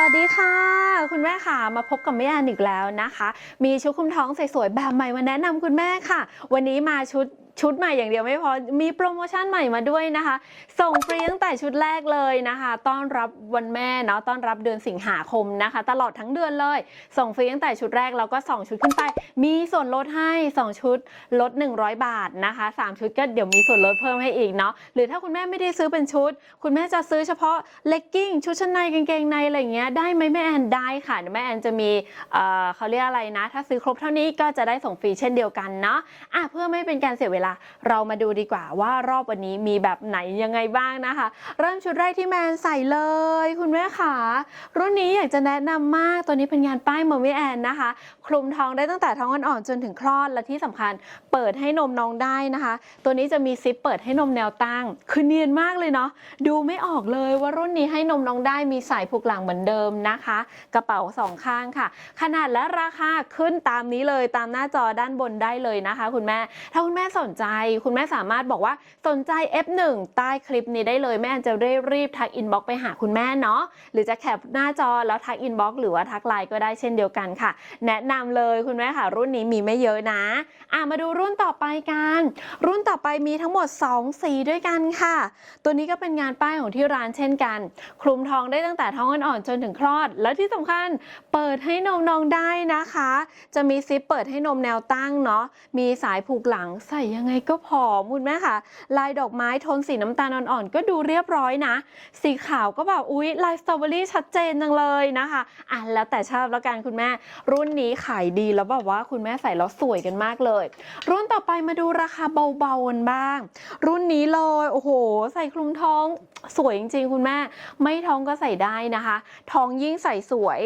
สวัสดีค่ะ คุณแม่ค่ะมาพบกับแม่แอนอีกแล้วนะคะ มีชุดคลุมท้องสวยๆแบบใหม่มาแนะนำคุณแม่ค่ะ วันนี้มาชุด ชุดใหม่อย่างเดียวไม่พอ มีโปรโมชั่นใหม่มาด้วยนะคะ ส่งฟรีตั้งแต่ชุดแรกเลยนะคะ ต้อนรับวันแม่เนาะ ต้อนรับเดือนสิงหาคมนะคะ ตลอดทั้งเดือนเลย ส่งฟรีตั้งแต่ชุดแรกแล้วก็ 2 ชุดขึ้นไป มีส่วนลดให้ 2 ชุดลด 100 บาทนะคะ 3 ชุดก็เดี๋ยวมีส่วนลดเพิ่มให้อีกเนาะ หรือถ้าคุณแม่ไม่ได้ซื้อเป็นชุด คุณแม่จะซื้อเฉพาะเลกกิ้ง ชุดชั้นในกางเกงในอะไรอย่างเงี้ย ได้ไหมแม่แอนได้ค่ะแม่แอนจะมีเอ่อเขาเรียกอะไรนะ ถ้าซื้อครบเท่านี้ก็จะได้ส่งฟรีเช่นเดียวกันเนาะ อะเพื่อไม่เป็นการเสียเวลาเรามาดูดีกว่าว่ารอบวันนี้มีแบบไหนยังไงบ้างนะคะ เริ่มชุดแรกที่แมนใส่เลย คุณแม่ขารุ่นนี้อยากจะแนะนำมากตัวนี้เป็นงานป้ายเมอร์แอนนะคะ คลุมท้องได้ตั้งแต่ท้องอ่อนๆจนถึงคลอดและที่สำคัญเปิดให้นมน้องได้นะคะ ตัวนี้จะมีซิปเปิดให้นมแนวตั้งคือเนียนมากเลยเนาะดูไม่ออกเลยว่ารุ่นนี้ให้นมน้องได้มีสายผูกหลังเหมือนเดิมนะคะ กระเป๋าสองข้างค่ะ ขนาดและราคาขึ้นตามนี้เลยตามหน้าจอด้านบนได้เลยนะคะ คุณแม่ถ้าคุณแม่สนใจ คุณแม่สามารถบอกว่าสนใจ F1 ใต้คลิปนี้ได้เลยแม่แอนจะได้รีบทักอินบ็อกไปหาคุณแม่เนาะหรือจะแคปหน้าจอแล้วทักอินบ็อกหรือว่าทักไลน์ก็ได้เช่นเดียวกันค่ะ แนะนำเลยคุณแม่ค่ะ รุ่นนี้มีไม่เยอะนะอะมาดูรุ่นต่อไปกัน รุ่นต่อไปมีทั้งหมด 2 สีด้วยกันค่ะ ตัวนี้ก็เป็นงานป้ายของที่ร้านเช่นกัน คลุมท้องได้ตั้งแต่ท้องอ่อนๆจนถึงคลอด แล้วที่สำคัญเปิดให้นมน้องได้นะคะ จะมีซิปเปิดให้นมแนวตั้งเนาะมีสายผูกหลังใส่ยังไงก็ผอมคุณแม่ค่ะ ลายดอกไม้โทนสีน้ำตาลอ่อนๆก็ดูเรียบร้อยนะ สีขาวก็แบบอุ๊ยลายสตรอเบอรี่ชัดเจนจังเลยนะคะอะแล้วแต่ชอบแล้วกันคุณแม่ รุ่นนี้ขายดีแล้วแบบว่าคุณแม่ใส่แล้วสวยกันมากเลย รุ่นต่อไปมาดูราคาเบาๆกันบ้าง รุ่นนี้เลยโอ้โห ใส่คลุมท้อง สวยจริงๆ คุณแม่ ไม่ท้องก็ใส่ได้นะคะ ท้องยิ่งใส่สวย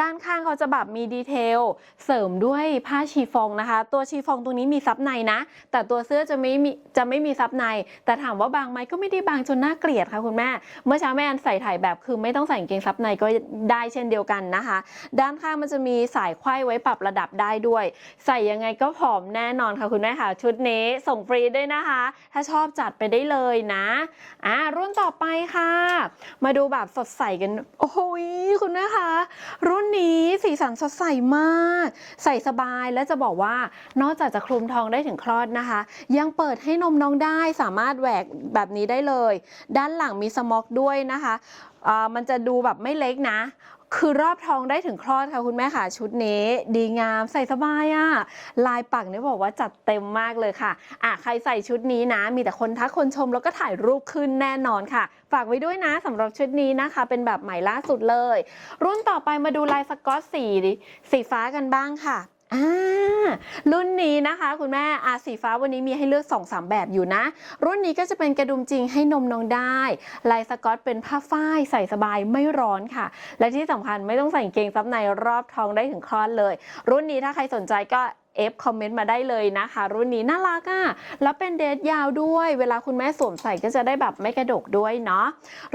ด้านข้างเขาจะแบบมีดีเทล เสริมด้วยผ้าชีฟองนะคะ ตัวชีฟองตรงนี้มีซับในนะ แต่ตัวเสื้อจะไม่มีจะไม่มีซับใน แต่ถามว่าบางไหมก็ไม่ได้บางจนน่าเกลียดค่ะคุณแม่ เมื่อเช้าแม่อันใส่ถ่ายแบบคือไม่ต้องใส่กางเกงซับในก็ได้เช่นเดียวกันนะคะ ด้านข้างมันจะมีสายไขว้ไว้ปรับระดับได้ด้วย ใส่ยังไงก็ผอมแน่นอนค่ะคุณแม่ค่ะ ชุดนี้ส่งฟรีด้วยนะคะ ถ้าชอบจัดไปได้เลยนะ อ่ารุ่นต่อไปค่ะ มาดูแบบสดใสกัน โอ้ยคุณนะคะ รุ่นนี้สีสันสดใสมาก ใส่สบายและจะบอกว่านอกจากจะคลุมทองได้ถึงคลอดนะคะ ยังเปิดให้นมน้องได้สามารถแหวกแบบนี้ได้เลย ด้านหลังมีสม็อกด้วยนะคะอ่ามันจะดูแบบไม่เล็กนะ คือรอบท้องได้ถึงคลอดค่ะคุณแม่ค่ะชุดนี้ ดีงามใส่สบายอะ่ะลายปักเนี่ยบอกว่าจัดเต็มมากเลยค่ะอะใครใส่ชุดนี้นะ มีแต่คนทักคนชมแล้วก็ถ่ายรูปขึ้นแน่นอนค่ะ ฝากไว้ด้วยนะสำหรับชุดนี้นะคะ เป็นแบบใหม่ล่าสุดเลย รุ่นต่อไปมาดูลายสกอตสีสีฟ้ากันบ้างค่ะ อ่ารุ่นนี้นะคะคุณแม่อาสีฟ้าวันนี้มีให้เลือก2อสามแบบอยู่นะ รุ่นนี้ก็จะเป็นกระดุมจริงให้นมน้องได้ลายสกอตเป็นผ้าฝ้ายใส่สบายไม่ร้อนค่ะ และที่สำคัญไม่ต้องใส่กางเกงซับในรอบท้องได้ถึงคลอดเลย รุ่นนี้ถ้าใครสนใจก็ เอฟคอมเมนต์มาได้เลยนะคะ รุ่นนี้น่ารักอะ่ะแล้วเป็นเดทยาวด้วย เวลาคุณแม่สวมใส่ก็จะได้แบบไม่กระดกด้วยเนาะ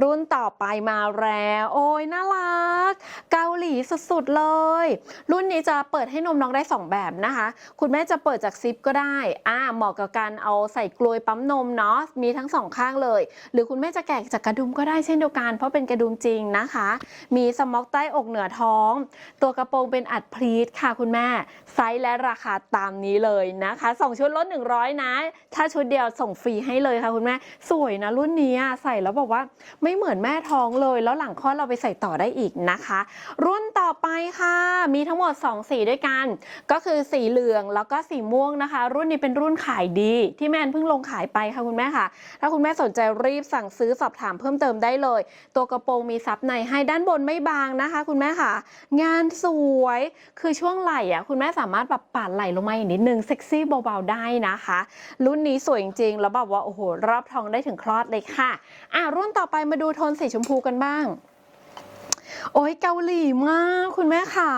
รุ่นต่อไปมาแล้วโอ้ยน่ารัก เกาหลีสุดๆเลย รุ่นนี้จะเปิดให้นมน้องได้ 2 แบบนะคะ คุณแม่จะเปิดจากซิปก็ได้อ่าเหมาะกับการเอาใส่กลวยปั๊มนมเนาะมีทั้งสองข้างเลย หรือคุณแม่จะแกะจากกระดุมก็ได้เช่นเดียวกัน เพราะเป็นกระดุมจริงนะคะ มีสม็อกใต้อกเหนือท้อง ตัวกระโปรงเป็นอัดพลีทค่ะคุณแม่ไซส์และราคาตามนี้เลยนะคะสองชุดลด100 นะ ถ้าชุดเดียวส่งฟรีให้เลยค่ะคุณแม่ สวยนะรุ่นนี้ใส่แล้วบอกว่าไม่เหมือนแม่ท้องเลย แล้วหลังคลอดเราไปใส่ต่อได้อีกนะคะ รุ่นต่อไปค่ะ มีทั้งหมด 2 สีด้วยกัน ก็คือสีเหลืองแล้วก็สีม่วงนะคะ รุ่นนี้เป็นรุ่นขายดีที่แม่แอนเพิ่งลงขายไปค่ะคุณแม่ค่ะ ถ้าคุณแม่สนใจรีบสั่งซื้อสอบถามเพิ่มเติมได้เลย ตัวกระโปรงมีซับในให้ด้านบนไม่บางนะคะ คุณแม่ค่ะ งานสวยคือช่วงไหล่อะคุณแม่สามารถแบบปาดไหลลงมาอีกนิดนึงเซ็กซี่เบาๆได้นะคะ รุ่นนี้สวยจริงๆ แล้วแบบว่าโอ้โหรอบทองได้ถึงคลอดเลยค่ะ อะรุ่นต่อไปมาดูโทนสีชมพูกันบ้าง โอ้ยเกาหลีมากคุณแม่ค่ะ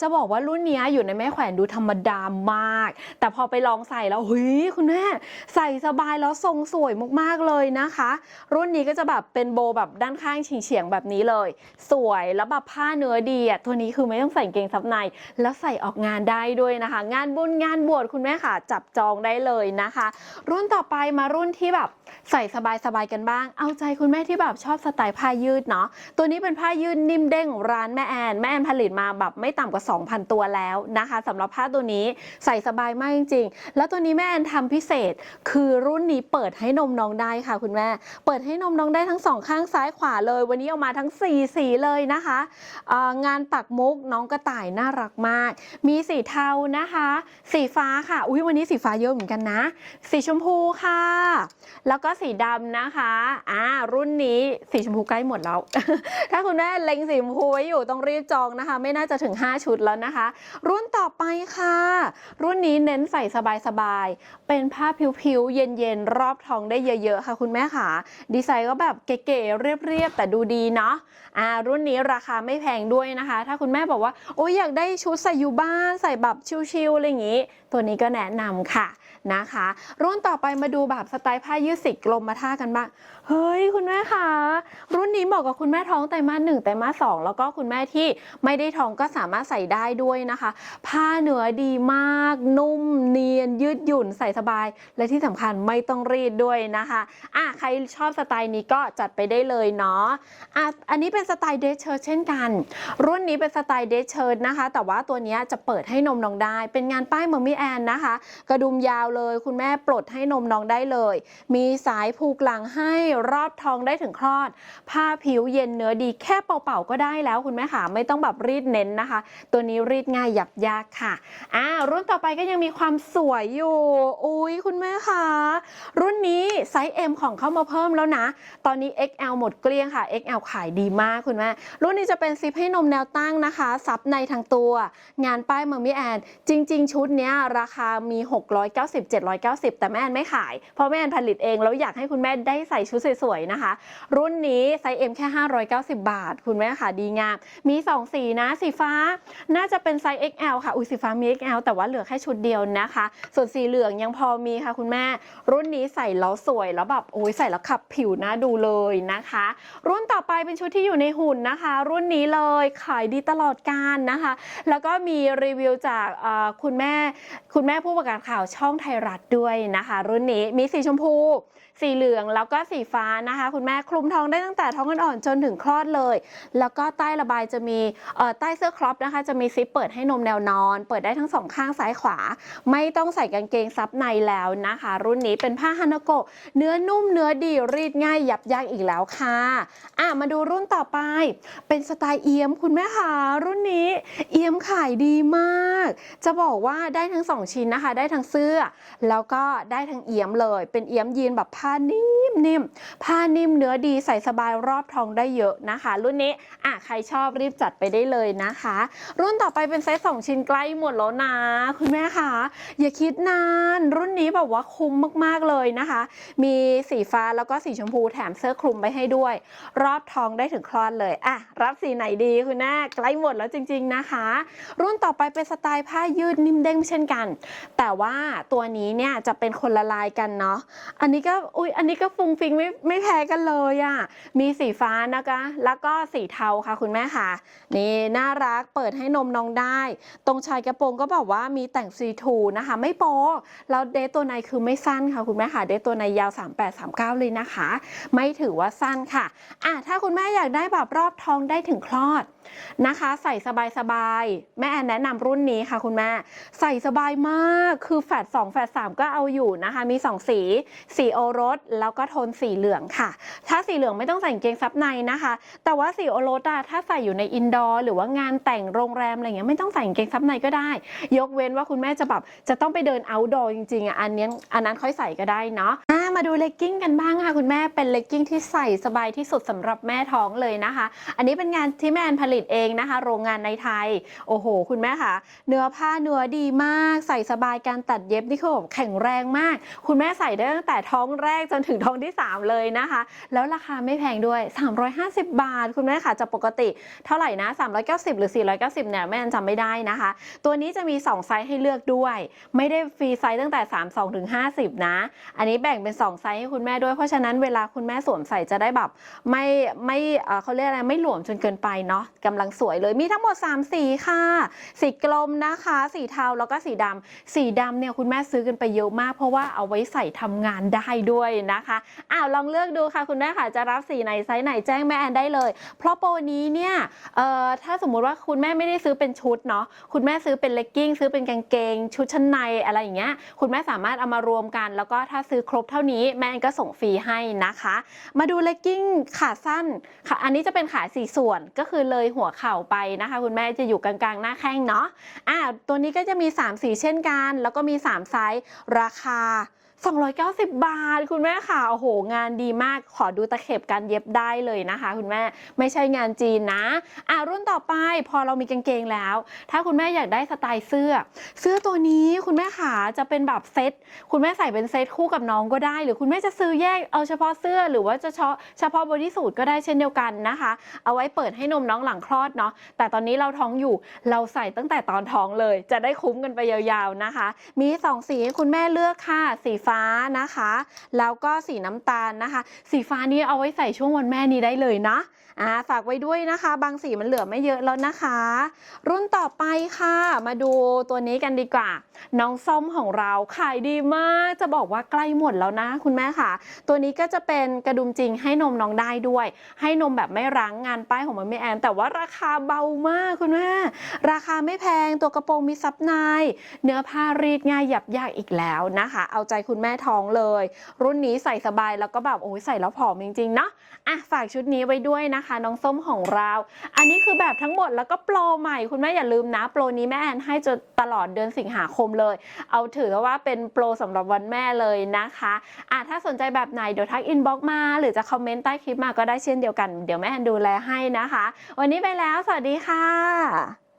จะบอกว่ารุ่นนี้อยู่ในแม่แขวนดูธรรมดามาก แต่พอไปลองใส่แล้วเฮ้ยคุณแม่ใส่สบายแล้วทรงสวยมากๆเลยนะคะ รุ่นนี้ก็จะแบบเป็นโบแบบด้านข้างเฉียงๆแบบนี้เลย สวยแล้วแบบผ้าเนื้อดีอะตัวนี้คือไม่ต้องใส่เกงซับใน แล้วใส่ออกงานได้ด้วยนะคะ งานบุญงานบวชคุณแม่ค่ะจับจองได้เลยนะคะ รุ่นต่อไปมารุ่นที่แบบใส่สบายๆกันบ้าง เอาใจคุณแม่ที่แบบชอบสไตล์ผ้ายืดเนาะตัวนี้เป็นผ้ายืดนิ่มเด้งร้านแม่แอน แม่แอนผลิตมาแบบไม่ต่ำกว่า 2,000 ตัวแล้วนะคะสำหรับผ้าตัวนี้ใส่สบายมากจริง ๆ แล้วตัวนี้แม่แอนทำพิเศษ คือรุ่นนี้เปิดให้นมน้องได้ค่ะคุณแม่ เปิดให้นมน้องได้ทั้งสองข้างซ้ายขวาเลย วันนี้เอามาทั้ง4สีเลยนะคะงานปักมุกน้องกระต่ายน่ารักมาก มีสีเทานะคะ สีฟ้าค่ะอุ้ยวันนี้สีฟ้าเยอะเหมือนกันนะ สีชมพูค่ะ แล้วก็สีดำนะคะอ่ารุ่นนี้สีชมพูใกล้หมดแล้ว ถ้าคุณแม่เล็งสีชมพูไว้อยู่ต้องรีบจองนะคะ ไม่น่าจะถึง 5 ชุดแล้วนะคะ รุ่นต่อไปค่ะ รุ่นนี้เน้นใส่สบายๆ เป็นผ้าผิวๆ เย็นๆ รอบท้องได้เยอะๆ ค่ะคุณแม่ค่ะ ดีไซน์ก็แบบเก๋ๆ เรียบๆ แต่ดูดีเนาะอ่ารุ่นนี้ราคาไม่แพงด้วยนะคะ ถ้าคุณแม่บอกว่า โอ้ยอยากได้ชุดใส่อยู่บ้านใส่แบบชิลๆอะไรอย่างงี้ ตัวนี้ก็แนะนำค่ะ นะคะ รุ่นต่อไปมาดูแบบสไตล์ผ้ายืดสีกลมมาท่ากันบ้างเฮ้ยคุณแม่คะรุ่นนี้เหมาะกับคุณแม่ท้องไตรมาสหนึ่งไตรมาสสองแล้วก็คุณแม่ที่ไม่ได้ท้องก็สามารถใส่ได้ด้วยนะคะ ผ้าเนื้อดีมาก นุ่มเนียนยืดหยุ่นใส่สบาย และที่สำคัญไม่ต้องรีดด้วยนะคะอะใครชอบสไตล์นี้ก็จัดไปได้เลยเนาะอะอันนี้เป็นสไตล์เดชเชิร์ตเช่นกัน รุ่นนี้เป็นสไตล์เดชเชิร์ตนะคะ แต่ว่าตัวนี้จะเปิดให้นมน้องได้ เป็นงานป้ายมอร์มี่แอนนะคะ กระดุมยาวเลย คุณแม่ปลดให้นมน้องได้เลย มีสายผูกหลังให้รอบท้องได้ถึงคลอด ผ้าผิวเย็นเนื้อดีแค่เป่าๆก็ได้แล้วคุณแม่ค่ะไม่ต้องแบบรีดเน้นนะคะ ตัวนี้รีดง่ายหยับยากค่ะอ่ารุ่นต่อไปก็ยังมีความสวยอยู่อุ้ยคุณแม่ค่ะรุ่นนี้ไซส์ M ของเข้ามาเพิ่มแล้วนะ ตอนนี้ XL หมดเกลี้ยงค่ะ XL ขายดีมากคุณแม่รุ่นนี้จะเป็นซิปให้นมแนวตั้งนะคะซับในทั้งตัว งานป้ายเมอร์มี่แอนจริง ๆ ชุดนี้ราคามี 690 790 แต่แม่แอนไม่ขาย เพราะแม่แอนผลิตเองแล้วอยากให้คุณแม่ได้ใส่ชุดสวยๆนะคะ รุ่นนี้ไซส์ M แค่ 590 บาท คุณแม่ค่ะดีงาม มี 2 สีนะ สีฟ้าน่าจะเป็นไซส์ XL ค่ะ อุ้ยสีฟ้ามี XL แต่ว่าเหลือแค่ชุดเดียวนะคะ ส่วนสีเหลืองยังพอมีค่ะคุณแม่ รุ่นนี้ใส่แล้วสวยแล้วแบบโอ้ยใส่แล้วขับผิวนะดูเลยนะคะ รุ่นต่อไปเป็นชุดที่อยู่ในหุ่นนะคะ รุ่นนี้เลยขายดีตลอดการนะคะ แล้วก็มีรีวิวจากคุณแม่คุณแม่ผู้ประกาศข่าวช่องไทยรัฐด้วยนะคะ รุ่นนี้มีสีชมพู สีเหลืองแล้วก็สีฟ้านะคะ คุณแม่คลุมท้องได้ตั้งแต่ท้องอ่อนๆจนถึงคลอดเลย แล้วก็ใต้ระบายจะมีเอ่อใต้เสื้อครอปนะคะ จะมีซิปเปิดให้นมแนวนอน เปิดได้ทั้งสองข้างซ้ายขวา ไม่ต้องใส่กางเกงซับในแล้วนะคะ รุ่นนี้เป็นผ้าฮานาโกะเนื้อนุ่มเนื้อดีรีดง่ายยับยั้งอีกแล้วค่ะอะมาดูรุ่นต่อไป เป็นสไตล์เอียมคุณแม่ค่ะรุ่นนี้เอียมขายดีมาก จะบอกว่าได้ทั้งสองชิ้นนะคะ ได้ทั้งเสื้อแล้วก็ได้ทั้งเอียมเลย เป็นเอียมยีนแบบผ้านิ่มนิ่มๆผ้านิ่มเนื้อดีใส่สบายรอบท้องได้เยอะนะคะ รุ่นนี้อะใครชอบรีบจัดไปได้เลยนะคะ รุ่นต่อไปเป็นไซส์สองชิ้นใกล้หมดแล้วนะ คุณแม่คะอย่าคิดนาน รุ่นนี้แบบว่าคุ้มมากๆเลยนะคะ มีสีฟ้าแล้วก็สีชมพูแถมเสื้อคลุมไปให้ด้วย รอบท้องได้ถึงคลอดเลยอะรับสีไหนดีคุณแม่ใกล้หมดแล้วจริง ๆนะคะ รุ่นต่อไปเป็นสไตล์ผ้ายืดนิ่มเด้งเช่นกัน แต่ว่าตัวนี้เนี่ยจะเป็นคนละลายกันเนาะ อันนี้ก็อุ้ยอันนี้ก็ฟุ้งฟิงไม่ไม่แพ้กันเลยอะ่ะ มีสีฟ้านะคะ แล้วก็สีเทาค่ะคุณแม่ค่ะ นี่น่ารักเปิดให้นมน้องได้ ตรงชายกระโปรงก็บอกว่ามีแต่งซีทูนะคะ ไม่โป๊แล้วเดทตัวในคือไม่สั้นค่ะคุณแม่ค่ะ เดทตัวในยาว 38 39 เลยนะคะ ไม่ถือว่าสั้นค่ะอะถ้าคุณแม่อยากได้แบบรอบท้องได้ถึงคลอดนะคะ ใส่สบายๆ แม่แอนแนะนำรุ่นนี้ค่ะคุณแม่ ใส่สบายมากคือแฟด2แฟด3ก็เอาอยู่นะคะ มี 2 สี สีโอรส แล้วก็โทนสีเหลืองค่ะ ถ้าสีเหลืองไม่ต้องใส่เกงซับในนะคะ แต่ว่าสีโอรสอะถ้าใส่อยู่ในอินดอร์หรือว่างานแต่งโรงแรมอะไรเงี้ยไม่ต้องใส่เกงซับในก็ได้ ยกเว้นว่าคุณแม่จะแบบจะต้องไปเดิน outdoor จริงๆอะอันนี้อันนั้นค่อยใส่ก็ได้เนาะมาดูเลกกิ้งกันบ้างค่ะคุณแม่เป็นเลกกิ้งที่ใส่สบายที่สุดสำหรับแม่ท้องเลยนะคะ อันนี้เป็นงานที่แม่แอนผลิตเองนะคะ โรงงานในไทย โอ้โห คุณแม่ค่ะ เนื้อผ้าเนื้อดีมาก ใส่สบายการตัดเย็บนี่คือแบบแข็งแรงมาก คุณแม่ใส่ได้ตั้งแต่ท้องแรกจนถึงท้องที่ 3 เลยนะคะ แล้วราคาไม่แพงด้วย 350 บาท คุณแม่ค่ะจะปกติเท่าไหร่นะ 390 หรือ 490เนี่ยแม่จำไม่ได้นะคะ ตัวนี้จะมี 2 ไซส์ให้เลือกด้วย ไม่ได้ฟรีไซส์ตั้งแต่ 32ถึง50 นะ อันนี้แบ่งเป็น 2 ไซส์ให้คุณแม่ด้วยเพราะฉะนั้นเวลาคุณแม่สวมใส่จะได้แบบไม่ไม่เขาเรียกอะไรไม่หลวมจนเกินไปเนาะกำลังสวยเลยมีทั้งหมด 3 สีค่ะ สีกลมนะคะ สีเทาแล้วก็สีดำสีดำเนี่ยคุณแม่ซื้อกันไปเยอะมาก เพราะว่าเอาไว้ใส่ทำงานได้ด้วยนะคะอ้าวลองเลือกดูค่ะคุณแม่ค่ะจะรับสีไหนไซส์ไหนแจ้งแม่แอนได้เลย เพราะโปรนี้เนี่ยเอ่อถ้าสมมุติว่าคุณแม่ไม่ได้ซื้อเป็นชุดเนาะคุณแม่ซื้อเป็นเลกกิ้งซื้อเป็นกางเกง ชุดชั้นในอะไรอย่างเงี้ยคุณแม่สามารถเอามารวมกัน แล้วก็ถ้าซื้อครบเท่านี้แม่แอนก็ส่งฟรีให้นะคะ มาดูเลกกิ้งขาสั้นค่ะอันนี้จะเป็นขาสี่ส่วนก็คือเลยหัวเข่าไปนะคะ คุณแม่จะอยู่กลางๆ หน้าแข้งเนาะอ่าตัวนี้ก็จะมี 3 สีเช่นกัน แล้วก็มี 3 ไซส์ราคา 290 บาท คุณแม่ค่ะโอ้โห งานดีมากขอดูตะเข็บการเย็บได้เลยนะคะ คุณแม่ไม่ใช่งานจีนนะอ่ารุ่นต่อไปพอเรามีกางเกงแล้ว ถ้าคุณแม่อยากได้สไตล์เสื้อ เสื้อตัวนี้คุณแม่ขาจะเป็นแบบเซ็ตคุณแม่ใส่เป็นเซ็ตคู่กับน้องก็ได้ หรือคุณแม่จะซื้อแยกเอาเฉพาะเสื้อหรือว่าจะเฉพาะเฉพาะบอดี้สูทก็ได้เช่นเดียวกันนะคะ เอาไว้เปิดให้นมน้องหลังคลอดเนาะแต่ตอนนี้เราท้องอยู่เราใส่ตั้งแต่ตอนท้องเลย จะได้คุ้มกันไปยาวๆนะคะ มีสองสีให้คุณแม่เลือกค่ะสีฟ้านะคะ แล้วก็สีน้ำตาลนะคะ สีฟ้านี้เอาไว้ใส่ช่วงวันแม่นี้ได้เลยนะอ่าฝากไว้ด้วยนะคะ บางสีมันเหลือไม่เยอะแล้วนะคะ รุ่นต่อไปค่ะ มาดูตัวนี้กันดีกว่า น้องส้มของเราขายดีมากจะบอกว่าใกล้หมดแล้วนะ คุณแม่ค่ะ ตัวนี้ก็จะเป็นกระดุมจริงให้นมน้องได้ด้วย ให้นมแบบไม่รั้งงานป้ายของมันไม่แอน แต่ว่าราคาเบามากคุณแม่ราคาไม่แพงตัวกระโปรงมีซับในเนื้อผ้ารีดง่ายหยับยากอีกแล้วนะคะ เอาใจคุณแม่ท้องเลย รุ่นนี้ใส่สบายแล้วก็แบบโอ้ยใส่แล้วผอมจริงๆเนาะอะฝากชุดนี้ไว้ด้วยนะคะ น้องส้มของเรา อันนี้คือแบบทั้งหมดแล้วก็โปรใหม่คุณแม่อย่าลืมนะ โปรนี้แม่แอนให้จนตลอดเดือนสิงหาคมเลย เอาถือว่าเป็นโปรสำหรับวันแม่เลยนะคะอะถ้าสนใจแบบไหนเดี๋ยวทักอินบ็อกมา หรือจะคอมเมนต์ใต้คลิปมาก็ได้เช่นเดียวกัน เดี๋ยวแม่แอนดูแลให้นะคะ วันนี้ไปแล้ว สวัสดีค่ะ